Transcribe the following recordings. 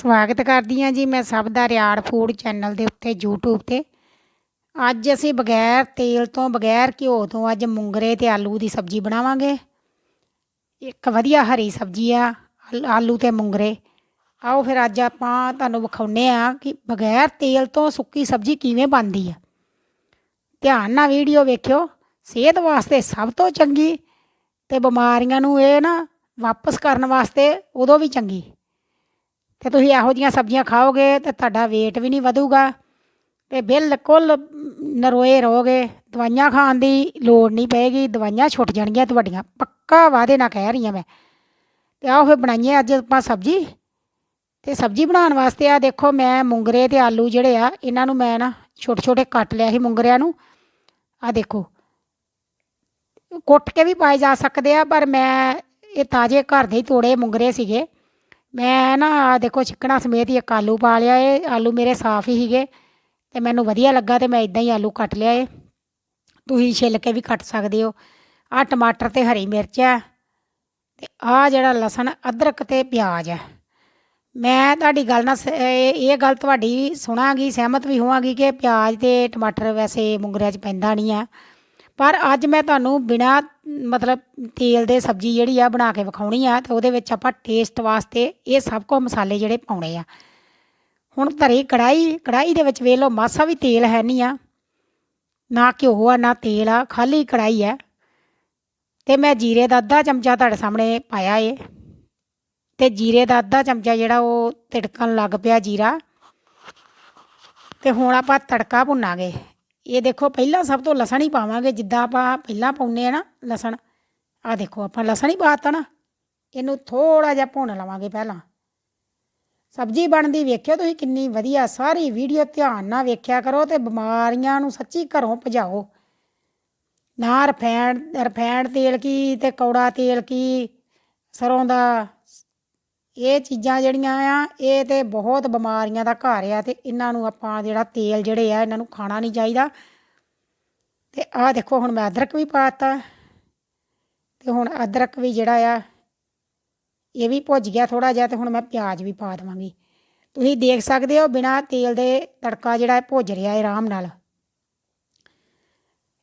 ਸਵਾਗਤ ਕਰਦੀ ਹਾਂ ਜੀ ਮੈਂ ਸਭ ਦਾ ਰਿਆੜ ਫੂਡ ਚੈਨਲ ਦੇ ਉੱਤੇ, YouTube ਤੇ। ਅੱਜ ਅਸੀਂ ਬਗੈਰ ਤੇਲ ਤੋਂ, ਬਗੈਰ ਘਿਓ ਤੋਂ ਅੱਜ ਮੂੰਗਰੇ ਤੇ ਆਲੂ ਦੀ ਸਬਜ਼ੀ ਬਣਾਵਾਂਗੇ। ਇੱਕ ਵਧੀਆ ਹਰੀ ਸਬਜ਼ੀ ਆ, ਆਲੂ ਤੇ ਮੂੰਗਰੇ। ਆਓ ਫਿਰ ਅੱਜ ਆਪਾਂ ਤੁਹਾਨੂੰ ਵਿਖਾਉਨੇ ਆ ਕਿ ਬਗੈਰ ਤੇਲ ਤੋਂ ਸੁੱਕੀ ਸਬਜ਼ੀ ਕਿਵੇਂ ਬਣਦੀ ਆ। ਧਿਆਨ ਨਾਲ ਵੀਡੀਓ ਵੇਖਿਓ, ਸਿਹਤ ਵਾਸਤੇ ਸਭ ਤੋਂ ਚੰਗੀ ਤੇ ਬਿਮਾਰੀਆਂ ਨੂੰ ਇਹ ਨਾ ਵਾਪਸ ਕਰਨ ਵਾਸਤੇ ਉਦੋਂ ਵੀ ਚੰਗੀ। ਤੇ ਤੁਸੀਂ ਇਹੋ ਜਿਹੀਆਂ ਸਬਜ਼ੀਆਂ ਖਾਓਗੇ ਤੇ ਤੁਹਾਡਾ weight ਵੀ ਨਹੀਂ ਵਧੂਗਾ ਤੇ ਬਿਲਕੁਲ ਨਰੋਏ ਰਹੋਗੇ। ਦਵਾਈਆਂ ਖਾਣ ਦੀ ਲੋੜ ਨਹੀਂ ਪਏਗੀ ਦਵਾਈਆਂ ਛੁੱਟ ਜਾਣਗੀਆਂ ਤੁਹਾਡੀਆਂ। ਪੱਕਾ ਵਾਅਦੇ ਨਾਲ ਕਹਿ ਰਹੀ ਹਾਂ ਮੈਂ। ਤੇ ਆਹ ਫਿਰ ਬਣਾਈਏ ਅੱਜ ਆਪਾਂ ਸਬਜ਼ੀ। ਤੇ ਸਬਜ਼ੀ ਬਣਾਉਣ ਵਾਸਤੇ ਆ ਦੇਖੋ ਮੈਂ ਮੂੰਗਰੇ ਤੇ ਆਲੂ ਜਿਹੜੇ ਆ, ਇਹਨਾਂ ਨੂੰ ਮੈਂ ਨਾ ਛੋਟੇ ਛੋਟੇ ਕੱਟ ਲਿਆ ਸੀ ਮੂੰਗਰਿਆਂ ਨੂੰ। ਆ ਦੇਖੋ। ਕੁੱਟ ਕੇ ਵੀ ਪਾਏ ਜਾ ਸਕਦੇ ਆ, ਪਰ ਮੈਂ ਇਹ ਤਾਜ਼ੇ ਘਰ ਦੇ ਹੀ ਤੋੜੇ ਮੂੰਗਰੇ ਸੀਗੇ। ਮੈਂ ਨਾ ਆਹ ਦੇਖੋ ਚਿਕਣਾ ਸਮੇਤ ਹੀ ਇੱਕ ਆਲੂ ਪਾ ਲਿਆ ਏ, ਆਲੂ ਮੇਰੇ ਸਾਫ਼ ਹੀ ਸੀਗੇ ਤੇ ਮੈਨੂੰ ਵਧੀਆ ਲੱਗਾ ਤੇ ਮੈਂ ਇਦਾਂ ਹੀ ਆਲੂ ਕੱਟ ਲਿਆ ਏ। ਤੁਸੀਂ ਛਿੱਲ ਕੇ ਵੀ ਕੱਟ ਸਕਦੇ ਹੋ। ਆ ਟਮਾਟਰ ਤੇ ਹਰੀ ਮਿਰਚ ਹੈ ਤੇ ਆ ਜਿਹੜਾ ਲਸਣ, ਅਦਰਕ ਤੇ ਪਿਆਜ਼ ਹੈ ਮੈਂ ਤੁਹਾਡੀ ਗੱਲ ਨਾਲ ਸ- ਇਹ ਇਹ ਗੱਲ ਤੁਹਾਡੀ ਸੁਣਾਂਗੀ, ਸਹਿਮਤ ਵੀ ਹੋਵਾਂਗੀ ਕਿ ਪਿਆਜ਼ ਤੇ ਟਮਾਟਰ ਵੈਸੇ ਮੁੰਗਰਿਆਂ 'ਚ ਪੈਂਦਾ ਨਹੀਂ ਆ। ਪਰ ਅੱਜ ਮੈਂ ਤੁਹਾਨੂੰ ਬਿਨਾ, ਮਤਲਬ ਤੇਲ ਦੇ ਸਬਜ਼ੀ ਜਿਹੜੀ ਆ ਬਣਾ ਕੇ ਵਿਖਾਉਣੀ ਆ, ਤੇ ਉਹਦੇ ਵਿੱਚ ਆਪਾਂ ਟੇਸਟ ਵਾਸਤੇ ਇਹ ਸਭ ਕੁਝ ਮਸਾਲੇ ਜਿਹੜੇ ਪਾਉਣੇ ਆ। ਹੁਣ ਧਰੀ ਕੜਾਈ ਕੜਾਈ ਦੇ ਵਿੱਚ ਵੇਖ ਲਓ, ਮਾਸਾ ਵੀ ਤੇਲ ਹੈ ਨਹੀਂ ਆ। ਨਾ ਘਿਓ ਆ, ਨਾ ਤੇਲ ਆ, ਖਾਲੀ ਕੜਾਈ ਆ। ਤੇ ਮੈਂ ਜੀਰੇ ਦਾ ਅੱਧਾ ਚਮਚਾ ਤੁਹਾਡੇ ਸਾਹਮਣੇ ਪਾਇਆ ਏ। ਤੇ ਜੀਰੇ ਦਾ ਅੱਧਾ ਚਮਚਾ ਜਿਹੜਾ ਉਹ ਤਿੜਕਣ ਲੱਗ ਪਿਆ ਜੀਰਾ। ਤੇ ਹੁਣ ਆਪਾਂ ਤੜਕਾ ਭੁੰਨਾਂਗੇ। ਇਹ ਦੇਖੋ, ਪਹਿਲਾਂ ਸਭ ਤੋਂ ਲਸਣ ਹੀ ਪਾਵਾਂਗੇ, ਜਿੱਦਾਂ ਆਪਾਂ ਪਹਿਲਾਂ ਪਾਉਂਦੇ ਆ ਨਾ ਲਸਣ। ਆ ਦੇਖੋ, ਆਪਾਂ ਲਸਣ ਹੀ ਪਾਤਾ ਨਾ। ਇਹਨੂੰ ਥੋੜਾ ਜਿਹਾ ਭੁੰਨ ਲਵਾਂਗੇ ਪਹਿਲਾਂ। ਸਬਜ਼ੀ ਬਣਦੀ ਵੇਖਿਓ ਤੁਸੀਂ ਕਿੰਨੀ ਵਧੀਆ, ਸਾਰੀ ਵੀਡੀਓ ਧਿਆਨ ਨਾਲ ਵੇਖਿਆ ਕਰੋ ਤੇ ਬਿਮਾਰੀਆਂ ਨੂੰ ਸੱਚੀ ਘਰੋਂ ਭਜਾਓ। ਨਾ ਰਫੈਣ ਰਫੈਂਡ ਤੇਲ ਕੀ ਤੇ ਕੌੜਾ ਤੇਲ ਕੀ, ਸਰੋਂ ਦਾ ਇਹ ਚੀਜ਼ਾਂ ਜਿਹੜੀਆਂ ਆ, ਇਹ ਤੇ ਬਹੁਤ ਬਿਮਾਰੀਆਂ ਦਾ ਘਰ ਆ ਤੇ ਇਹਨਾਂ ਨੂੰ ਆਪਾਂ ਜਿਹੜਾ ਤੇਲ ਜਿਹੜੇ ਆ, ਇਹਨਾਂ ਨੂੰ ਖਾਣਾ ਨਹੀਂ ਚਾਹੀਦਾ। ਤੇ ਆਹ ਦੇਖੋ, ਹੁਣ ਮੈਂ ਅਦਰਕ ਵੀ ਪਾਤਾ ਤੇ ਹੁਣ ਅਦਰਕ ਵੀ ਜਿਹੜਾ ਆ, ਇਹ ਵੀ ਭੁੱਜ ਗਿਆ ਥੋੜਾ ਜਿਹਾ ਤੇ ਹੁਣ ਮੈਂ ਪਿਆਜ਼ ਵੀ ਪਾ ਦੇਵਾਂਗੀ। ਤੁਸੀਂ ਦੇਖ ਸਕਦੇ ਹੋ ਬਿਨਾ ਤੇਲ ਦੇ ਤੜਕਾ ਜਿਹੜਾ ਹੈ ਭੁੱਜ ਰਿਹਾ ਹੈ ਆਰਾਮ ਨਾਲ।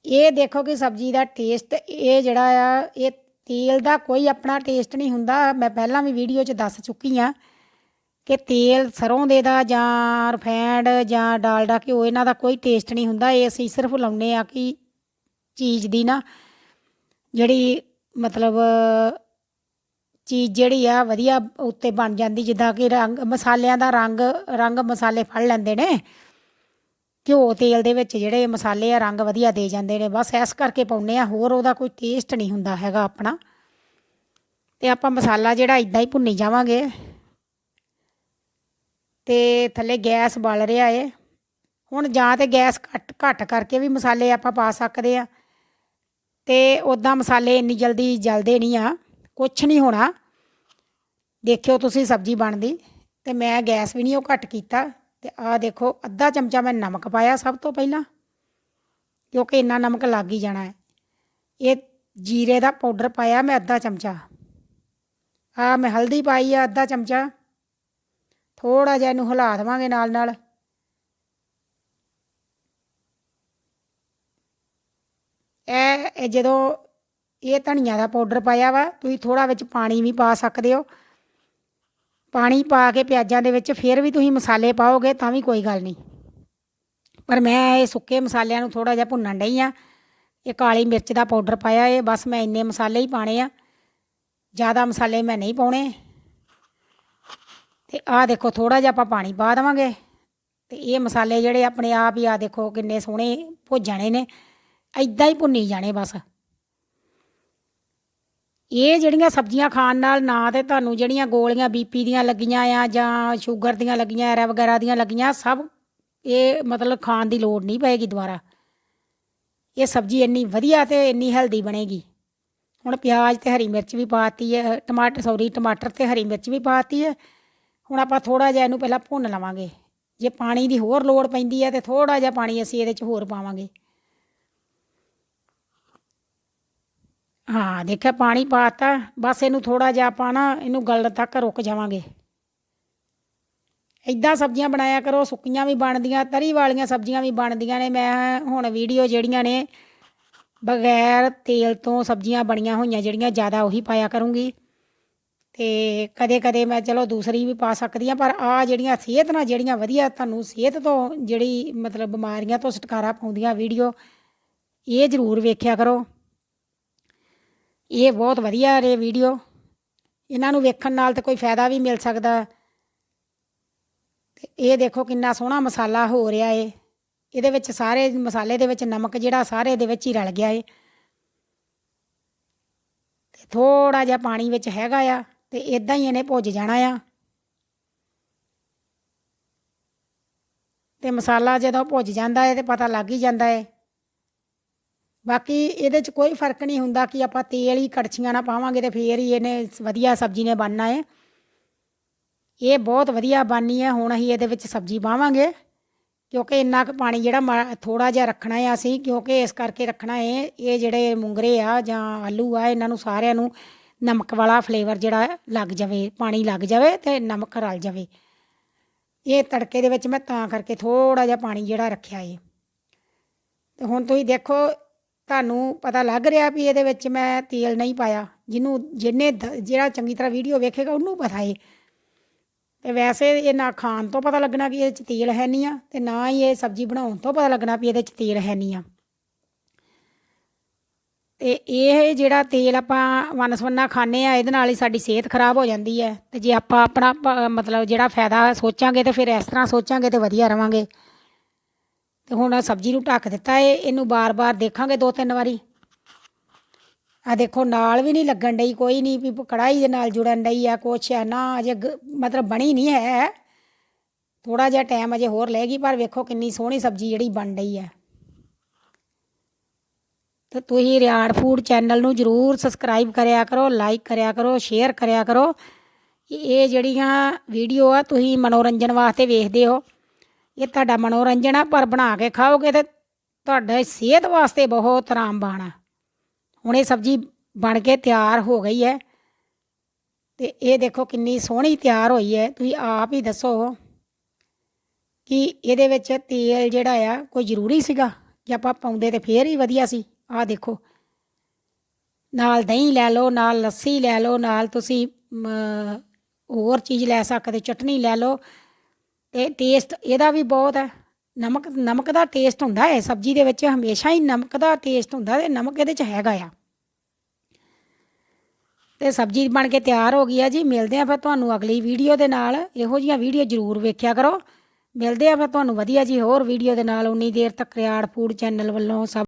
ਇਹ ਦੇਖੋ ਕਿ ਸਬਜ਼ੀ ਦਾ ਟੇਸਟ ਇਹ ਜਿਹੜਾ ਆ, ਇਹ ਤੇਲ ਦਾ ਕੋਈ ਆਪਣਾ ਟੇਸਟ ਨਹੀਂ ਹੁੰਦਾ। ਮੈਂ ਪਹਿਲਾਂ ਵੀ ਵੀਡੀਓ 'ਚ ਦੱਸ ਚੁੱਕੀ ਆ ਕਿ ਤੇਲ ਸਰੋਂ ਦੇ ਦਾ ਜਾਂ ਰਿਫਾਈਂਡ ਜਾਂ ਡਾਲਡਾ ਘਿਓ, ਇਹਨਾਂ ਦਾ ਕੋਈ ਟੇਸਟ ਨਹੀਂ ਹੁੰਦਾ। ਇਹ ਅਸੀਂ ਸਿਰਫ ਲਾਉਨੇ ਆ ਕਿ ਚੀਜ਼ ਦੀ ਨਾ ਜਿਹੜੀ ਮਤਲਬ ਚੀਜ਼ ਜਿਹੜੀ ਆ ਵਧੀਆ ਉੱਤੇ ਬਣ ਜਾਂਦੀ। ਜਿੱਦਾਂ ਕਿ ਰੰਗ ਮਸਾਲਿਆਂ ਦਾ ਰੰਗ ਰੰਗ ਮਸਾਲੇ ਫੜ ਲੈਂਦੇ ਨੇ। ਘਿਓ ਤੇਲ ਦੇ ਵਿੱਚ ਜਿਹੜੇ ਮਸਾਲੇ ਆ ਰੰਗ ਵਧੀਆ ਦੇ ਜਾਂਦੇ ਨੇ, ਬਸ ਇਸ ਕਰਕੇ ਪਾਉਨੇ ਆ, ਹੋਰ ਉਹਦਾ ਕੋਈ ਟੇਸਟ ਨਹੀਂ ਹੁੰਦਾ ਹੈਗਾ ਆਪਣਾ। ਤੇ ਆਪਾਂ ਮਸਾਲਾ ਜਿਹੜਾ ਇਦਾਂ ਹੀ ਭੁੰਨੀ ਜਾਵਾਂਗੇ। ਤੇ ਥੱਲੇ ਗੈਸ ਬਲ ਰਿਹਾ ਏ। ਹੁਣ ਜਾਂ ਤੇ ਗੈਸ ਘੱਟ ਘੱਟ ਕਰਕੇ ਵੀ ਮਸਾਲੇ ਆਪਾਂ ਪਾ ਸਕਦੇ ਆ। ਤੇ ਉਦਾਂ ਮਸਾਲੇ ਇੰਨੀ ਜਲਦੀ ਜਲਦੇ ਨਹੀਂ ਆ, ਕੁਛ ਨਹੀਂ ਹੋਣਾ। ਦੇਖਿਓ ਤੁਸੀਂ ਸਬਜ਼ੀ ਬਣਦੀ। ਤੇ ਮੈਂ ਗੈਸ ਵੀ ਨਹੀਂ ਉਹ ਘੱਟ ਕੀਤਾ। ਤੇ ਆਹ ਦੇਖੋ, ਅੱਧਾ ਚਮਚਾ ਮੈਂ ਨਮਕ ਪਾਇਆ ਸਭ ਤੋਂ ਪਹਿਲਾਂ, ਕਿਉਂਕਿ ਇੰਨਾ ਨਮਕ ਲੱਗ ਹੀ ਜਾਣਾ ਹੈ। ਇਹ ਜੀਰੇ ਦਾ ਪਾਊਡਰ ਪਾਇਆ ਮੈਂ ਅੱਧਾ ਚਮਚਾ। ਆ ਮੈਂ ਹਲਦੀ ਪਾਈ ਆ ਅੱਧਾ ਚਮਚਾ। ਥੋੜਾ ਜਿਹਾ ਇਹਨੂੰ ਹਿਲਾ ਦੇਵਾਂਗੇ ਨਾਲ ਨਾਲ। ਇਹ ਜਦੋਂ ਇਹ ਧਨੀਆ ਦਾ ਪਾਊਡਰ ਪਾਇਆ ਵਾ, ਤੁਸੀਂ ਥੋੜਾ ਵਿੱਚ ਪਾਣੀ ਵੀ ਪਾ ਸਕਦੇ ਹੋ। ਪਾਣੀ ਪਾ ਕੇ ਪਿਆਜ਼ਾਂ ਦੇ ਵਿੱਚ ਫਿਰ ਵੀ ਤੁਸੀਂ ਮਸਾਲੇ ਪਾਓਗੇ ਤਾਂ ਵੀ ਕੋਈ ਗੱਲ ਨਹੀਂ। ਪਰ ਮੈਂ ਇਹ ਸੁੱਕੇ ਮਸਾਲਿਆਂ ਨੂੰ ਥੋੜਾ ਜਿਹਾ ਭੁੰਨਣ ਡਈ ਆ ਇਹ ਕਾਲੀ ਮਿਰਚ ਦਾ ਪਾਊਡਰ ਪਾਇਆ ਇਹ, ਬਸ ਮੈਂ ਇੰਨੇ ਮਸਾਲੇ ਹੀ ਪਾਣੇ ਆ। ਜ਼ਿਆਦਾ ਮਸਾਲੇ ਮੈਂ ਨਹੀਂ ਪਾਉਣੇ। ਤੇ ਆਹ ਦੇਖੋ ਥੋੜਾ ਜਿਹਾ ਆਪਾਂ ਪਾਣੀ ਪਾ ਦੇਵਾਂਗੇ। ਤੇ ਇਹ ਮਸਾਲੇ ਜਿਹੜੇ ਆਪਣੇ ਆਪ ਹੀ ਆ ਦੇਖੋ ਕਿੰਨੇ ਸੋਹਣੇ ਭੁੱਜ ਜਾਣੇ ਨੇ। ਐਦਾਂ ਹੀ ਭੁੰਨੀ ਜਾਣੇ ਬਸ। ਇਹ ਜਿਹੜੀਆਂ ਸਬਜ਼ੀਆਂ ਖਾਣ ਨਾਲ ਨਾ ਤੇ ਤੁਹਾਨੂੰ ਜਿਹੜੀਆਂ ਗੋਲੀਆਂ ਬੀਪੀ ਦੀਆਂ ਲੱਗੀਆਂ ਆ ਜਾਂ ਸ਼ੂਗਰ ਦੀਆਂ ਲੱਗੀਆਂ, ਐਰਾ ਵਗੈਰਾ ਦੀਆਂ ਲੱਗੀਆਂ, ਸਭ ਇਹ ਮਤਲਬ ਖਾਣ ਦੀ ਲੋੜ ਨਹੀਂ ਪਏਗੀ ਦੁਬਾਰਾ। ਇਹ ਸਬਜ਼ੀ ਇੰਨੀ ਵਧੀਆ ਤੇ ਇੰਨੀ ਹੈਲਦੀ ਬਣੇਗੀ। ਹੁਣ ਪਿਆਜ਼ ਤੇ ਹਰੀ ਮਿਰਚ ਵੀ ਪਾਤੀ ਹੈ ਟਮਾਟਰ, ਸੌਰੀ, ਟਮਾਟਰ ਤੇ ਹਰੀ ਮਿਰਚ ਵੀ ਪਾਤੀ ਹੈ ਹੁਣ ਆਪਾਂ ਥੋੜਾ ਜਿਹਾ ਇਹਨੂੰ ਪਹਿਲਾਂ ਭੁੰਨ ਲਵਾਂਗੇ। ਜੇ ਪਾਣੀ ਦੀ ਹੋਰ ਲੋੜ ਪੈਂਦੀ ਹੈ ਤੇ ਥੋੜਾ ਜਿਹਾ ਪਾਣੀ ਅਸੀਂ ਇਹਦੇ 'ਚ ਹੋਰ ਪਾਵਾਂਗੇ। ਹਾਂ, ਦੇਖਿਆ ਪਾਣੀ ਪਾਤਾ, ਬਸ ਇਹਨੂੰ ਥੋੜਾ ਜਿਹਾ ਆਪਾਂ ਨਾ ਇਹਨੂੰ ਗਲਣ ਤੱਕ ਰੁਕ ਜਾਵਾਂਗੇ। ਇਦਾਂ ਸਬਜ਼ੀਆਂ ਬਣਾਇਆ ਕਰੋ, ਸੁੱਕੀਆਂ ਵੀ ਬਣਦੀਆਂ, ਤਰੀ ਵਾਲੀਆਂ ਸਬਜ਼ੀਆਂ ਵੀ ਬਣਦੀਆਂ ਨੇ। ਮੈਂ ਹੁਣ ਵੀਡੀਓ ਜਿਹੜੀਆਂ ਨੇ, ਬਗੈਰ ਤੇਲ ਤੋਂ ਸਬਜ਼ੀਆਂ ਬਣੀਆਂ ਹੋਈਆਂ, ਜਿਹੜੀਆਂ ਜ਼ਿਆਦਾ ਉਹੀ ਪਾਇਆ ਕਰੂੰਗੀ। ਤੇ ਕਦੇ ਕਦੇ ਮੈਂ ਚਲੋ ਦੂਸਰੀ ਵੀ ਪਾ ਸਕਦੀ ਹਾਂ, ਪਰ ਆ ਜਿਹੜੀਆਂ ਸਿਹਤ ਨਾਲ ਜਿਹੜੀਆਂ ਵਧੀਆ, ਤੁਹਾਨੂੰ ਸਿਹਤ ਤੋਂ ਜਿਹੜੀ ਮਤਲਬ ਬਿਮਾਰੀਆਂ ਤੋਂ ਛੁਟਕਾਰਾ ਪਾਉਂਦੀਆਂ ਵੀਡੀਓ, ਇਹ ਜ਼ਰੂਰ ਵੇਖਿਆ ਕਰੋ। ਇਹ ਬਹੁਤ ਵਧੀਆ ਰੇ ਵੀਡੀਓ। ਇਹਨਾਂ ਨੂੰ ਵੇਖਣ ਨਾਲ ਤਾਂ ਕੋਈ ਫਾਇਦਾ ਵੀ ਮਿਲ ਸਕਦਾ। ਤੇ ਇਹ ਦੇਖੋ ਕਿੰਨਾ ਸੋਹਣਾ ਮਸਾਲਾ ਹੋ ਰਿਹਾ ਏ। ਇਹਦੇ ਵਿੱਚ ਸਾਰੇ ਮਸਾਲੇ ਦੇ ਵਿੱਚ ਨਮਕ ਜਿਹੜਾ ਸਾਰੇ ਦੇ ਵਿੱਚ ਹੀ ਰਲ ਗਿਆ ਏ। ਤੇ ਥੋੜਾ ਜਿਹਾ ਪਾਣੀ ਵਿੱਚ ਹੈਗਾ ਆ ਤੇ ਇਦਾਂ ਹੀ ਇਹਨੇ ਭੁੱਜ ਜਾਣਾ ਆ। ਤੇ ਮਸਾਲਾ ਜਦੋਂ ਭੁੱਜ ਜਾਂਦਾ ਏ ਤੇ ਪਤਾ ਲੱਗ ਹੀ ਜਾਂਦਾ ਏ। ਬਾਕੀ ਇਹਦੇ 'ਚ ਕੋਈ ਫ਼ਰਕ ਨਹੀਂ ਹੁੰਦਾ ਕਿ ਆਪਾਂ ਤੇਲ ਹੀ ਕੜਛੀਆਂ ਨਾਲ ਪਾਵਾਂਗੇ ਤੇ ਫੇਰ ਹੀ ਇਹਨੇ ਵਧੀਆ ਸਬਜ਼ੀ ਨੇ ਬਣਨਾ ਹੈ ਇਹ ਬਹੁਤ ਵਧੀਆ ਬਣਨੀ ਹੈ ਹੁਣ ਅਸੀਂ ਇਹਦੇ ਵਿੱਚ ਸਬਜ਼ੀ ਪਾਵਾਂਗੇ। ਕਿਉਂਕਿ ਇੰਨਾ ਕੁ ਪਾਣੀ ਜਿਹੜਾ ਥੋੜਾ ਜਿਹਾ ਰੱਖਣਾ ਹੈ ਅਸੀਂ, ਕਿਉਂਕਿ ਇਸ ਕਰਕੇ ਰੱਖਣਾ ਹੈ ਇਹ ਜਿਹੜੇ ਮੁੰਗਰੇ ਆ ਜਾਂ ਆਲੂ ਆ, ਇਹਨਾਂ ਨੂੰ ਸਾਰਿਆਂ ਨੂੰ ਨਮਕ ਵਾਲਾ ਫਲੇਵਰ ਜਿਹੜਾ ਲੱਗ ਜਾਵੇ, ਪਾਣੀ ਲੱਗ ਜਾਵੇ ਤੇ ਨਮਕ ਰਲ ਜਾਵੇ। ਇਹ ਤੜਕੇ ਦੇ ਵਿੱਚ ਮੈਂ ਤਾਂ ਕਰਕੇ ਥੋੜਾ ਜਿਹਾ ਪਾਣੀ ਜਿਹੜਾ ਰੱਖਿਆ ਏ। ਤੇ ਹੁਣ ਤੁਸੀਂ ਦੇਖੋ ਤੁਹਾਨੂੰ ਪਤਾ ਲੱਗ ਰਿਹਾ ਵੀ ਇਹਦੇ ਵਿੱਚ ਮੈਂ ਤੇਲ ਨਹੀਂ ਪਾਇਆ। ਜਿਹਨੂੰ ਜਿਹਨੇ ਜਿਹੜਾ ਚੰਗੀ ਤਰ੍ਹਾਂ ਵੀਡੀਓ ਵੇਖੇਗਾ, ਉਹਨੂੰ ਪਤਾ ਏ। ਤੇ ਵੈਸੇ ਇਹ ਨਾ ਖਾਣ ਤੋਂ ਪਤਾ ਲੱਗਣਾ ਕਿ ਇਹਦੇ 'ਚ ਤੇਲ ਹੈ ਨਹੀਂ ਆ, ਤੇ ਨਾ ਹੀ ਇਹ ਸਬਜ਼ੀ ਬਣਾਉਣ ਤੋਂ ਪਤਾ ਲੱਗਣਾ ਵੀ ਇਹਦੇ 'ਚ ਤੇਲ ਹੈ ਨਹੀਂ ਆ। ਤੇ ਇਹ ਜਿਹੜਾ ਤੇਲ ਆਪਾਂ ਵਨਸਵੰਨਾ ਖਾਂਦੇ ਆ, ਇਹਦੇ ਨਾਲ ਹੀ ਸਾਡੀ ਸਿਹਤ ਖਰਾਬ ਹੋ ਜਾਂਦੀ ਹੈ। ਤੇ ਜੇ ਆਪਾਂ ਆਪਣਾ ਮਤਲਬ ਜਿਹੜਾ ਫਾਇਦਾ ਸੋਚਾਂਗੇ ਤੇ ਫਿਰ ਇਸ ਤਰ੍ਹਾਂ ਸੋਚਾਂਗੇ ਤੇ ਵਧੀਆ ਰਵਾਂਗੇ। ਤੇ ਹੁਣ ਸਬਜ਼ੀ ਨੂੰ ਢੱਕ ਦਿੱਤਾ ਏ, ਇਹਨੂੰ ਬਾਰ-ਬਾਰ ਦੇਖਾਂਗੇ ਦੋ ਤਿੰਨ ਵਾਰੀ। ਆ ਦੇਖੋ, ਨਾਲ ਵੀ ਨਹੀਂ ਲੱਗਣ ਡਈ, ਕੋਈ ਨਹੀਂ ਵੀ ਕੜਾਈ ਦੇ ਨਾਲ ਜੁੜਨ ਡਈ ਆ, ਕੁਛ ਆ, ਨਾ ਅਜੇ ਮਤਲਬ ਬਣੀ ਨਹੀਂ ਹੈ। ਥੋੜਾ ਜਿਹਾ ਟਾਈਮ ਅਜੇ ਹੋਰ ਲੈਗੀ ਪਰ ਵੇਖੋ ਕਿੰਨੀ ਸੋਹਣੀ ਸਬਜ਼ੀ ਜਿਹੜੀ ਬਣ ਰਹੀ ਹੈ ਤੇ ਤੁਸੀਂ ਰਿਆੜ ਫੂਡ ਚੈਨਲ ਨੂੰ ਜਰੂਰ ਸਬਸਕ੍ਰਾਈਬ ਕਰਿਆ ਕਰੋ, ਲਾਈਕ ਕਰਿਆ ਕਰੋ, ਸ਼ੇਅਰ ਕਰਿਆ ਕਰੋ। ਇਹ ਜਿਹੜੀਆਂ ਵੀਡੀਓ ਆ, ਤੁਸੀਂ ਮਨੋਰੰਜਨ ਵਾਸਤੇ ਵੇਖਦੇ ਹੋ। ਇਹ ਤੁਹਾਡਾ ਮਨੋਰੰਜਨ ਆ, ਪਰ ਬਣਾ ਕੇ ਖਾਓਗੇ ਤੇ ਤੁਹਾਡੇ ਸਿਹਤ ਵਾਸਤੇ ਬਹੁਤ ਆਰਾਮਬਾਨ ਆ। ਹੁਣ ਇਹ ਸਬਜ਼ੀ ਬਣ ਕੇ ਤਿਆਰ ਹੋ ਗਈ ਹੈ ਤੇ ਇਹ ਦੇਖੋ ਕਿੰਨੀ ਸੋਹਣੀ ਤਿਆਰ ਹੋਈ ਹੈ। ਤੁਸੀਂ ਆਪ ਹੀ ਦੱਸੋ ਕਿ ਇਹਦੇ ਵਿੱਚ ਤੇਲ ਜਿਹੜਾ ਆ, ਕੋਈ ਜ਼ਰੂਰੀ ਸੀਗਾ? ਕਿ ਆਪਾਂ ਪਾਉਂਦੇ ਤੇ ਫੇਰ ਹੀ ਵਧੀਆ ਸੀ। ਆਹ ਦੇਖੋ। ਨਾਲ ਦਹੀਂ ਲੈ ਲਓ, ਨਾਲ ਲੱਸੀ ਲੈ ਲਓ, ਨਾਲ ਤੁਸੀਂ ਹੋਰ ਚੀਜ਼ ਲੈ ਸਕਦੇ, ਚਟਨੀ ਲੈ ਲਓ। ਤੇ ਟੇਸਟ ਇਹਦਾ ਵੀ ਬਹੁਤ ਹੈ। ਨਮਕ ਨਮਕ ਦਾ ਟੇਸਟ ਹੁੰਦਾ ਹੈ। ਸਬਜ਼ੀ ਦੇ ਵਿੱਚ ਹਮੇਸ਼ਾ ਹੀ ਨਮਕ ਦਾ ਟੇਸਟ ਹੁੰਦਾ ਤੇ ਨਮਕ ਇਹਦੇ 'ਚ ਹੈਗਾ ਆ। ਤੇ ਸਬਜ਼ੀ ਬਣ ਕੇ ਤਿਆਰ ਹੋ ਗਈ ਆ ਜੀ। ਮਿਲਦੇ ਆ ਫਿਰ ਤੁਹਾਨੂੰ ਅਗਲੀ ਵੀਡੀਓ ਦੇ ਨਾਲ। ਇਹੋ ਜਿਹੀਆਂ ਵੀਡੀਓ ਜ਼ਰੂਰ ਵੇਖਿਆ ਕਰੋ। ਮਿਲਦੇ ਆ ਫਿਰ ਤੁਹਾਨੂੰ ਵਧੀਆ ਜੀ ਹੋਰ ਵੀਡੀਓ ਦੇ ਨਾਲ। ਉਨੀ ਦੇਰ ਤੱਕ ਰਿਆੜ ਫੂਡ ਚੈਨਲ ਵੱਲੋਂ ਸਭ